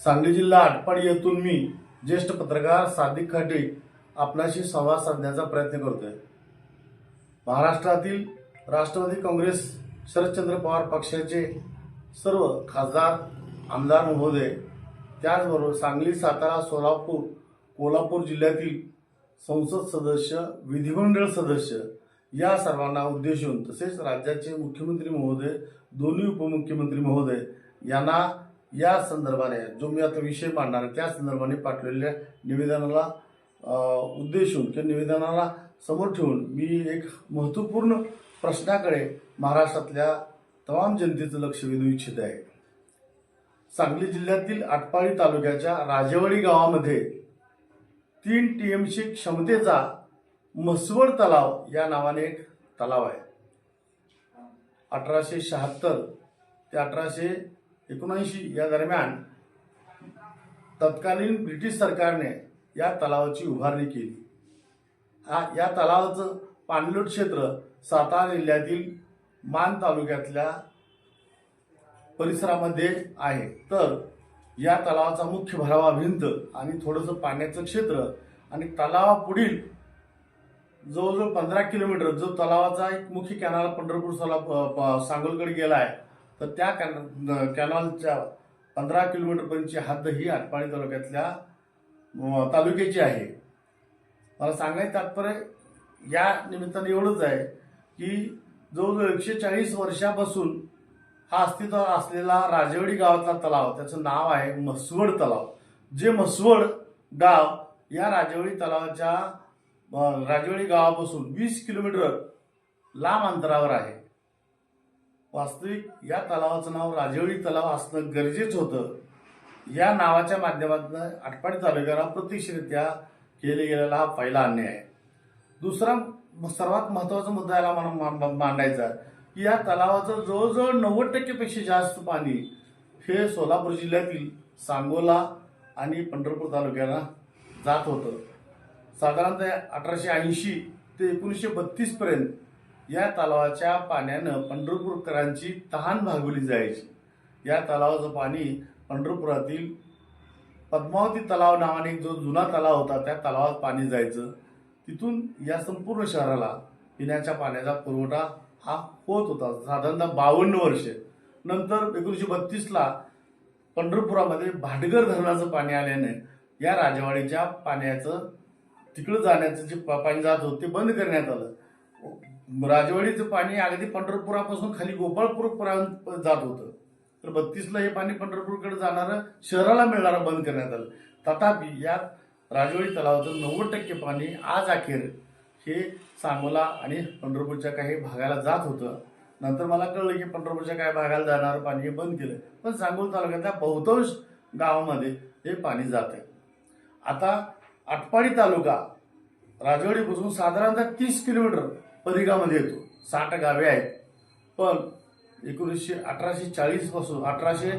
सांगली जिल्हा आटपाडी येथून मी ज्येष्ठ पत्रकार सादिक खाटे आपणाशी संवाद साधण्याचा प्रयत्न करतोय. महाराष्ट्रातील राष्ट्रवादी काँग्रेस शरदचंद्र पवार पक्षाचे सर्व खासदार आमदार महोदय त्याचबरोबर सांगली सातारा सोलापूर कोल्हापूर जिल्ह्यातील संसद सदस्य विधिमंडळ सदस्य या सर्वांना उद्देशून तसेच राज्याचे मुख्यमंत्री महोदय दोन्ही उपमुख्यमंत्री महोदय यांना या संदर्भाने जो मी आता विषय मांडणार आहे त्या संदर्भाने पाठवलेल्या निवेदनाला उद्देशून किंवा निवेदनाला समोर ठेवून मी एक महत्त्वपूर्ण प्रश्नाकडे महाराष्ट्रातल्या तमाम जनतेचं लक्ष वेधू इच्छित आहे. सांगली जिल्ह्यातील आटपाडी तालुक्याच्या राजेवाडी गावामध्ये तीन टी एम सी क्षमतेचा म्हसवड तलाव या नावाने एक तलाव आहे. अठराशे शहात्तर ते अठराशे एकोणऐंशी या दरम्यान तत्कालीन ब्रिटिश सरकारने या तलावाची उभारणी केली. हा या तलावाचं पाणलोट क्षेत्र सातारा जिल्ह्यातील मान तालुक्यातल्या परिसरामध्ये आहे. तर या तलावाचा मुख्य भरावा भिंत आणि थोडंसं पाण्याचं क्षेत्र आणि तलावापुढील जवळजवळ पंधरा किलोमीटर जो तलावाचा एक मुख्य कॅनाल पंढरपूर सोला सांगोलकडे गेला आहे तर त्या कॅन कॅनॉलच्या पंधरा किलोमीटरपर्यंतची हद्द ही आटपाडी तालुक्यातल्या तालुक्याची आहे. मला सांगायचं तात्पर्य या निमित्ताने एवढंच आहे की जवळजवळ एकशे चाळीस वर्षापासून हा अस्तित्वात असलेला राजेवाडी गावातला तलाव त्याचं नाव आहे म्हसवड तलाव. जे म्हसवड गाव या राजेवाडी तलावाच्या अं, राजेवाडी गावापासून वीस किलोमीटर लांब अंतरावर आहे. वास्तविक या तलावाचं नाव राजेवळी तलाव असणं गरजेचं होतं. या नावाच्या माध्यमातून आटपाडी तालुक्याला प्रत्यक्षरित्या केले गेलेला हा पहिला अन्याय. आहे दुसरा सर्वात महत्त्वाचा मुद्दा याला मला मांडायचा की या तलावाचं जवळजवळ नव्वद टक्केपेक्षा जास्त पाणी हे सोलापूर जिल्ह्यातील सांगोला आणि पंढरपूर तालुक्याला जात होतं. साधारणतः अठराशे ऐंशी ते एकोणीसशे बत्तीसपर्यंत या तलावाच्या पाण्यानं पंढरपूरकरांची तहान भागवली जायची. या तलावाचं पाणी पंढरपुरातील पद्मावती तलाव नावाने एक जो जुना तलाव होता त्या तलावात पाणी जायचं. तिथून या संपूर्ण शहराला पिण्याच्या पाण्याचा पुरवठा हा होत होता. साधारणतः बावन्न वर्षे. नंतर एकोणीसशे बत्तीसला पंढरपुरामध्ये भाटगर धरणाचं पाणी आल्याने या राजवाडीच्या पाण्याचं तिकडं जाण्याचं जे पा- पाणी जात होतं ते बंद करण्यात आलं. राजवाडीचं पाणी अगदी पंढरपुरापासून खाली गोपाळपूरपर्यंत जात होतं. तर बत्तीसला हे पाणी पंढरपूरकडे जाणारं शहराला मिळणारं बंद करण्यात आलं. तथापि यात राजवाडी तलावाचं नव्वद टक्के पाणी आज अखेर हे सांगोला आणि पंढरपूरच्या काही भागाला जात होतं. नंतर मला कळलं की पंढरपूरच्या काही भागाला जाणारं पाणी हे बंद केलं. पण सांगोला तालुक्यातल्या बहुतांश गावामध्ये हे पाणी जात आहे. आता आटपाडी तालुका राजवाडीपासून साधारणतः तीस किलोमीटर परिघामध्ये येतो. साठ गावे आहेत. पण एकोणीसशे अठराशे चाळीसपासून अठराशे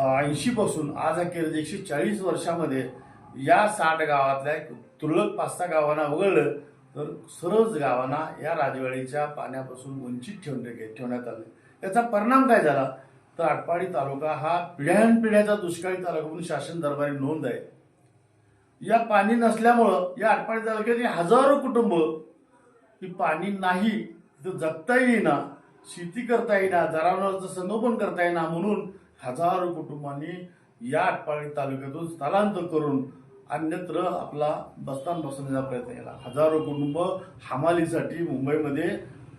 ऐंशीपासून आज अखेर एकशे चाळीस वर्षामध्ये या साठ गावातल्या तुरळक पाच सहा गावांना वगळलं तर सर्वच गावांना या राजवाडीच्या पाण्यापासून वंचित ठेवणे ठेवण्यात आले. याचा परिणाम काय झाला? तर आटपाडी तालुका हा पिढ्यानपिढ्याचा दुष्काळी तालुका म्हणून शासन दरबारी नोंद आहे. या पाणी नसल्यामुळं या आटपाडी तालुक्यातील हजारो कुटुंब की पाणी नाही तिथं जगता येईना शेती करता येईना जनावरांचं संगोपन करता येईना म्हणून हजारो कुटुंबांनी या आटपाडी तालुक्यातून स्थलांतर करून अन्यत्र आपला बस्तान बसवण्याचा प्रयत्न केला. हजारो कुटुंब हमालीसाठी मुंबईमध्ये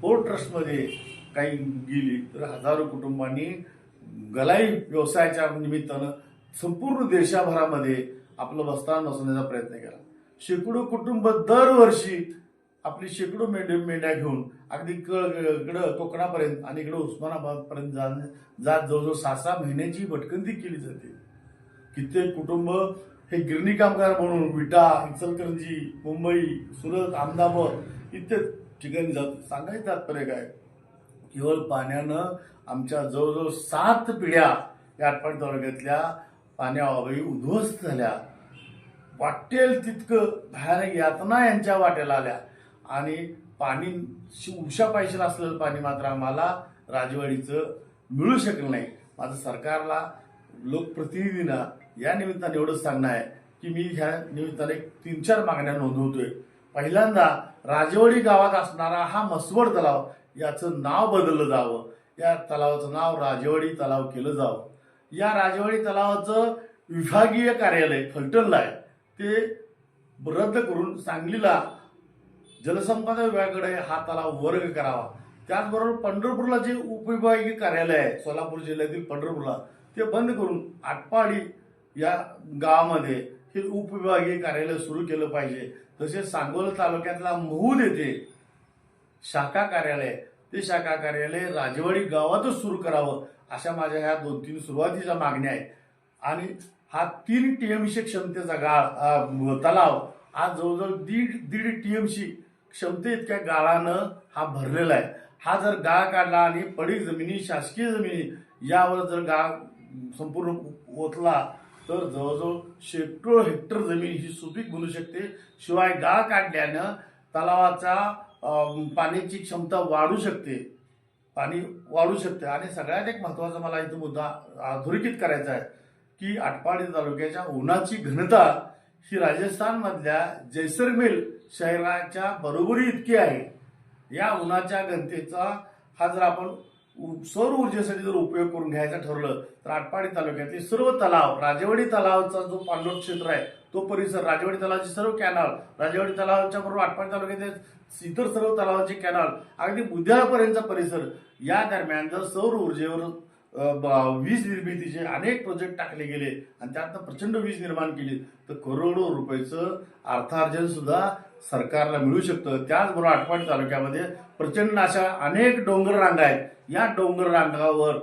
पोर्ट ट्रस्टमध्ये काही गेली तर हजारो कुटुंबांनी गलाई व्यवसायाच्या निमित्तानं संपूर्ण देशाभरामध्ये आपलं बस्तान बसवण्याचा प्रयत्न केला. शेकडो कुटुंब दरवर्षी आपली शेकडो मेंढ्या मेंढ्या घेऊन अगदी कळ इकडं कोकणापर्यंत आणि इकडं उस्मानाबादपर्यंत जा जात जवळजवळ सहा सहा महिन्याची भटकंती केली जाते. कित्येक कुटुंब हे गिरणी कामगार म्हणून विटा इचलकरंजी मुंबई सुरत अहमदाबाद इत्यादी ठिकाणी जात सांगायचं तात्पर्य काय? केवळ पाण्यानं आमच्या जवळजवळ सात पिढ्या या आटपाडी तालुक्यातल्या पाण्याअभावी उद्ध्वस्त झाल्या. वाटेल तितकं भयानक यातना यांच्या वाट्याला आल्या. आणि पाणी उशा पाहिजे असलेलं पाणी मात्र आम्हाला राजवाडीचं मिळू शकलं नाही. माझं सरकारला लोकप्रतिनिधींना या निमित्ताने एवढंच सांगणं आहे की मी ह्या निमित्ताने तीन चार मागण्या नोंदवतोय. पहिल्यांदा राजवाडी गावात असणारा हा मसवड तलाव याचं नाव बदललं जावं. या तलावाचं नाव राजवाडी तलाव केलं जावं. या राजवाडी तलावाचं विभागीय कार्यालय फलटणला आहे. ते रद्द करून सांगलीला जलसंपदा विभागाकडे हा तलाव वर्ग करावा. त्याचबरोबर पंढरपूरला जे उपविभागीय कार्यालय आहे सोलापूर जिल्ह्यातील पंढरपूरला ते बंद करून आटपाडी या गावामध्ये हे उपविभागीय कार्यालय सुरू केलं पाहिजे. तसेच सांगोला तालुक्यातला महूद येथे शाखा कार्यालय ते शाखा कार्यालय राजवाडी गावातच सुरू करावं अशा माझ्या ह्या दोन तीन सुरुवातीच्या मागण्या आहेत. आणि हा तीन टी एम सी क्षमतेचा गाळ तलाव आज जवळजवळ दीड दीड टी एम सी क्षमते इतक्या गाळानं हा भरलेला आहे. हा जर गाळ काढला आणि पडीक जमिनी शासकीय जमिनी यावर जर गाळ संपूर्ण ओतला तर जवळजवळ शेकडो हेक्टर जमीन ही सुपीक बनू शकते. शिवाय गाळ काढल्यानं तलावाचा पाण्याची क्षमता वाढू शकते. पाणी वाढू शकते. आणि सगळ्यात एक महत्त्वाचा मला इथं मुद्दा अधोरेखित करायचा आहे की आटपाडी तालुक्याच्या उन्हाची घनता ही राजस्थानमधल्या जैसरमेल शहराच्या बरोबरी इतकी आहे. या उन्हाच्या घनतेचा हा जर आपण सौर ऊर्जेसाठी जर उपयोग करून घ्यायचा ठरलं तर आटपाडी तालुक्यातील सर्व तलाव राजेवाडी तलावाचा जो पाणलोट क्षेत्र आहे तो परिसर राजेवाडी तलावाचे सर्व कॅनल राजेवाडी तलावाच्या बरोबर आटपाडी तालुक्यातील इतर सर्व तलावाचे कॅनल अगदी बुद्ध्यापर्यंतचा परिसर या दरम्यान जर सौर ऊर्जेवर वीज निर्मितीचे अनेक प्रोजेक्ट टाकले गेले आणि त्यातनं प्रचंड वीज निर्माण केली तर करोडो रुपयाचं अर्थार्जन सुद्धा सरकारला मिळू शकतं. त्याचबरोबर आटपाडी तालुक्यामध्ये प्रचंड अशा अनेक डोंगर रांगा आहेत. या डोंगर रांगावर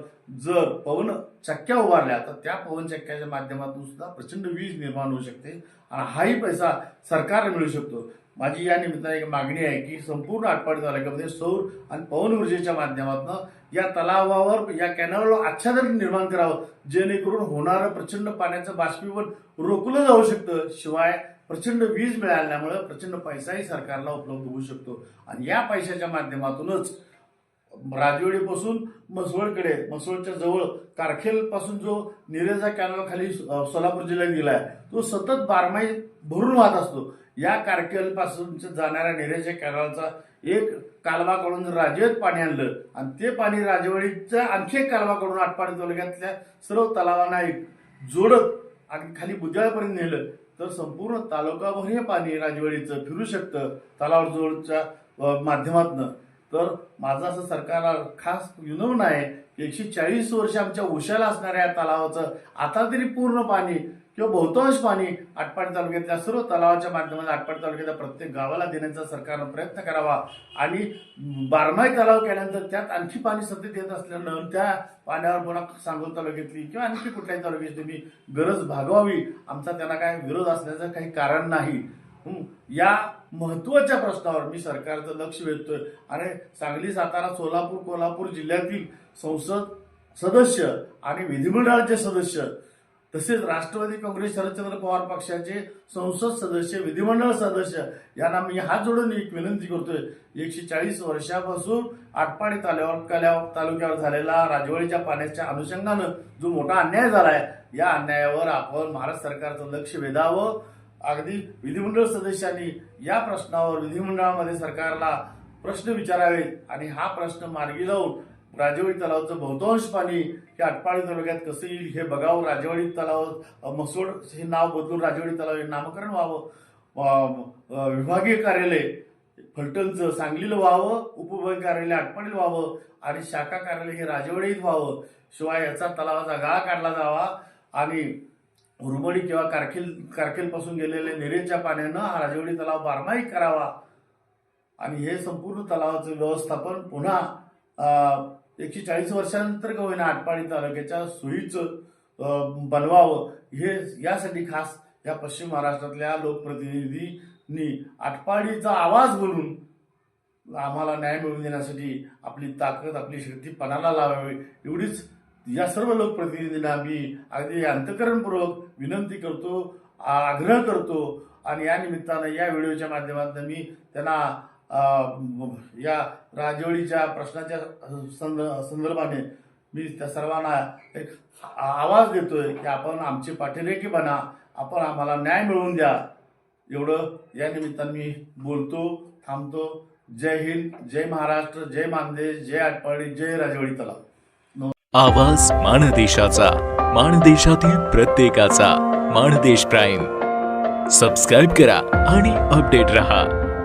जर पवन चक्क्या उभारल्या तर त्या पवन चक्क्याच्या माध्यमातून सुद्धा प्रचंड वीज निर्माण होऊ शकते आणि हाही पैसा सरकारला मिळू शकतो. माझी या निमित्ताने एक मागणी आहे की संपूर्ण आटपाडी तालुक्यामध्ये सौर आणि पवन ऊर्जेच्या माध्यमातून या तलावावर या कॅनलवर आच्छादन निर्माण करावं जेणेकरून होणारं प्रचंड पाण्याचं बाष्पीभवन रोखलं जाऊ शकतं. शिवाय प्रचंड वीज मिळाल्यामुळं प्रचंड पैसाही सरकारला उपलब्ध होऊ शकतो. आणि या पैशाच्या माध्यमातूनच राजवाडीपासून मसवडकडे मसवडच्या जवळ कारखेलपासून जो निरेजा कॅनल खाली सोलापूर जिल्ह्यात गेलाय तो सतत बारमाही भरून वाहत असतो. या कारखेलपासून जाणाऱ्या निरेजा कॅनलचा एक कालवाकडून जर राजवेत पाणी आणलं. आणि ते पाणी राजवाडीच्या आणखी एक कालवाकडून आटपाडी तालुक्यातल्या सर्व तलावांना एक जोडत आणि खाली बुद्याळपर्यंत नेलं. तर संपूर्ण तालुकाभर हे पाणी राजवाडीचं फिरू शकतं तलावजवळच्या माध्यमातनं. तर माझं असं सरकारला खास विनवणं आहे एकशे चाळीस वर्ष आमच्या उशाला असणाऱ्या या तलावाचं आता तरी पूर्ण पाणी किंवा बहुतांश पाणी आटपाडी तालुक्यातल्या सर्व तलावाच्या माध्यमातून आटपाडी तालुक्यातल्या प्रत्येक गावाला देण्याचा सरकारनं प्रयत्न करावा. आणि बारमाही तलाव केल्यानंतर त्यात आणखी पाणी सतत येत असल्यानं त्या पाण्यावर पुन्हा सांगोल तालुक्यातली किंवा आणखी कुठल्याही तालुक्याची तुम्ही गरज भागवावी. आमचा त्यांना काय विरोध असल्याचं काही कारण नाही. या महत्त्वाच्या प्रश्नावर मी सरकारचं लक्ष वेधतोय. आणि सांगली सातारा सोलापूर कोल्हापूर जिल्ह्यातील संसद सदस्य आणि विधिमंडळाचे सदस्य तसेच राष्ट्रवादी काँग्रेस शरदचंद्र पवार पक्षाचे संसद सदस्य विधिमंडळ सदस्य यांना मी हात जोडून एक विनंती करतोय. एकशे चाळीस वर्षापासून आटपाडी तालुक्यावर कल्या- तालुक्यावर झालेला राजवाडीच्या पाण्याच्या अनुषंगानं जो मोठा अन्याय झालाय या अन्यायावर आपण महाराष्ट्र सरकारचं लक्ष वेधावं. अगदी विधिमंडळ सदस्यांनी या प्रश्नावर विधिमंडळामध्ये सरकारला प्रश्न विचारावेत आणि हा प्रश्न मार्गी लावून राजेवाडी तलावाचं बहुतांश पाणी हे आटपाडी तालुक्यात कसं येईल हे बघावं. राजेवाडी तलाव मसोड हे नाव बदलून राजवाडी तलाव हे नामकरण व्हावं. विभागीय कार्यालय फलटणचं सांगलीला व्हावं उपविभागीय कार्यालय आटपाडीला व्हावं आणि शाखा कार्यालय हे राजवाडीत व्हावं. शिवाय याचा तलावाचा गाळा काढला जावा आणि उरमडी किंवा कारखिल कारखिलपासून गेलेले निरेच्या पाण्यानं हा राजवाडी तलाव बारमाही करावा. आणि हे संपूर्ण तलावाचं व्यवस्थापन पुन्हा एकशे चाळीस वर्षानंतर का होईना आटपाडी तालुक्याच्या सोयीचं बनवावं हे यासाठी खास या पश्चिम महाराष्ट्रातल्या लोकप्रतिनिधींनी आटपाडीचा आवाज बोलून आम्हाला न्याय मिळवून देण्यासाठी आपली ताकद आपली शक्ती पणाला लावावी. एवढीच या सर्व लोकप्रतिनिधींना मी अगदी अंतकरणपूर्वक विनंती करतो आग्रह करतो. आणि या निमित्तानं या व्हिडिओच्या माध्यमातून मी त्यांना या राजवडीच्या प्रश्नाच्या संद- संदर्भाने मी त्या सर्वांना एक आवाज देतोय की आपण आमचे पाठीरेखी बना आपण आम्हाला न्याय मिळवून द्या. एवढं या निमित्तानं मी बोलतो थांबतो. जय हिंद जय महाराष्ट्र जय मानदेश जय आटपाडी जय राजवळी तलाव. आवाज माणदेशाचा माणदेशातील प्रत्येकाचा. माणदेश प्राईम. सबस्क्राईब करा आणि अपडेट रहा.